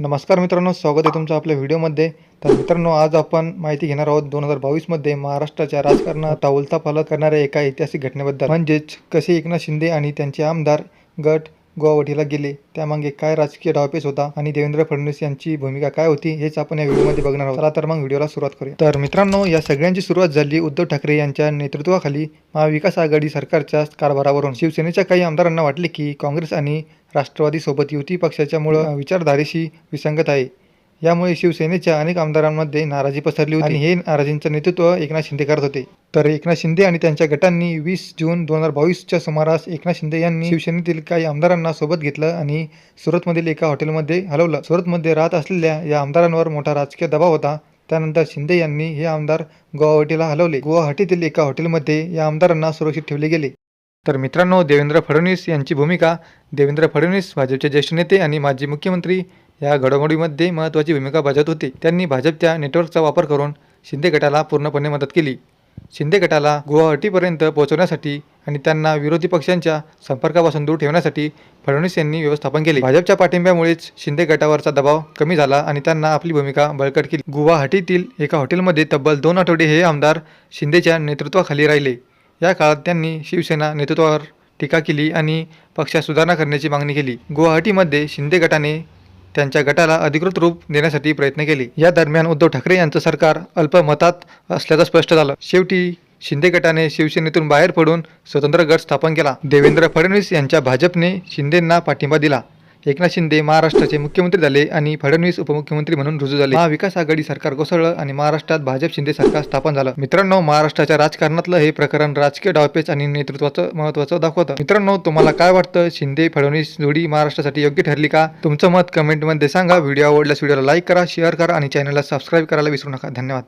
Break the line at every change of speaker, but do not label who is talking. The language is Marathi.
नमस्कार मित्रांनो स्वागत आहे तुमचं आपल्या व्हिडिओमध्ये. तर मित्रांनो आज आपण माहिती घेणार आहोत दोन हजार बावीसमध्ये महाराष्ट्राच्या राजकारणात उलथा पालट करणाऱ्या एका ऐतिहासिक घटनेबद्दल. म्हणजेच कसे एकनाथ शिंदे आणि त्यांचे आमदार गट गुवाहाटीला गेले. त्यामागे काय राजकीय डावपेच होता आणि देवेंद्र फडणवीस यांची भूमिका काय होती हेच आपण या व्हिडिओमध्ये बघणार आहोत. चला तर मग व्हिडिओला सुरुवात करूया. तर मित्रांनो या सगळ्यांची सुरुवात झाली उद्धव ठाकरे यांच्या नेतृत्वाखाली महाविकास आघाडी सरकारच्या कारभारावरून. शिवसेनेच्या काही आमदारांना वाटले की काँग्रेस आणि राष्ट्रवादी सोबत युती पक्षाच्यामुळं विचारधारेशी विसंगत आहे. यामुळे शिवसेनेच्या अनेक आमदारांमध्ये नाराजी पसरली होती. आणि हे नाराजींचं नेतृत्व एकनाथ शिंदे करत होते. तर एकनाथ शिंदे आणि त्यांच्या गटांनी वीस जून दोन हजार बावीसच्या सुमारास एकनाथ शिंदे यांनी शिवसेनेतील काही आमदारांना सोबत घेतलं आणि सुरतमधील एका हॉटेलमध्ये हलवलं. सुरतमध्ये राहत असलेल्या या आमदारांवर मोठा राजकीय दबाव होता. त्यानंतर शिंदे यांनी हे आमदार गुवाहाटीला हलवले. गुवाहाटीतील एका हॉटेलमध्ये या आमदारांना सुरक्षित ठेवले गेले. तर मित्रांनो देवेंद्र फडणवीस यांची भूमिका. देवेंद्र फडणवीस भाजपचे ज्येष्ठ नेते आणि माजी मुख्यमंत्री या घडामोडीमध्ये महत्त्वाची भूमिका बजावत होते. त्यांनी भाजपच्या नेटवर्कचा वापर करून शिंदे गटाला पूर्णपणे मदत केली. शिंदे गटाला गुवाहाटीपर्यंत पोहोचवण्यासाठी आणि त्यांना विरोधी पक्षांच्या संपर्कापासून दूर ठेवण्यासाठी फडणवीस यांनी व्यवस्थापन केले. भाजपच्या पाठिंब्यामुळेच शिंदे गटावरचा दबाव कमी झाला आणि त्यांना आपली भूमिका बळकट केली. गुवाहाटीतील एका हॉटेलमध्ये तब्बल दोन आठवडे हे आमदार शिंदेच्या नेतृत्वाखाली राहिले. या काळात त्यांनी शिवसेना नेतृत्वावर टीका केली आणि पक्षात सुधारणा करण्याची मागणी केली. गुवाहाटीमध्ये शिंदे गटाने त्यांच्या गटाला अधिकृत रूप देण्यासाठी प्रयत्न केले. या दरम्यान उद्धव ठाकरे यांचं सरकार अल्पमतात असल्याचं स्पष्ट झालं. शेवटी शिंदे गटाने शिवसेनेतून बाहेर पडून स्वतंत्र गट स्थापन केला. देवेंद्र फडणवीस यांच्या भाजपने शिंदेंना पाठिंबा दिला. एकनाथ शिंदे महाराष्ट्राचे मुख्यमंत्री झाले आणि फडणवीस उपमुख्यमंत्री म्हणून रुजू झाले. महाविकास आघाडी सरकार कोसळलं आणि महाराष्ट्रात भाजप शिंदे सरकार स्थापन झालं. मित्रांनो महाराष्ट्राच्या राजकारणातलं हे प्रकरण राजकीय डावपेच आणि नेतृत्वाचं महत्वाचं दाखवतं. मित्रांनो तुम्हाला काय वाटतं? शिंदे फडणवीस जोडी महाराष्ट्रासाठी योग्य ठरली का? तुमचं मत कमेंटमध्ये सांगा. व्हिडिओ आवडल्यास व्हिडिओला लाईक करा शेअर करा आणि चॅनलला सबस्क्राईब करायला विसरू नका. धन्यवाद.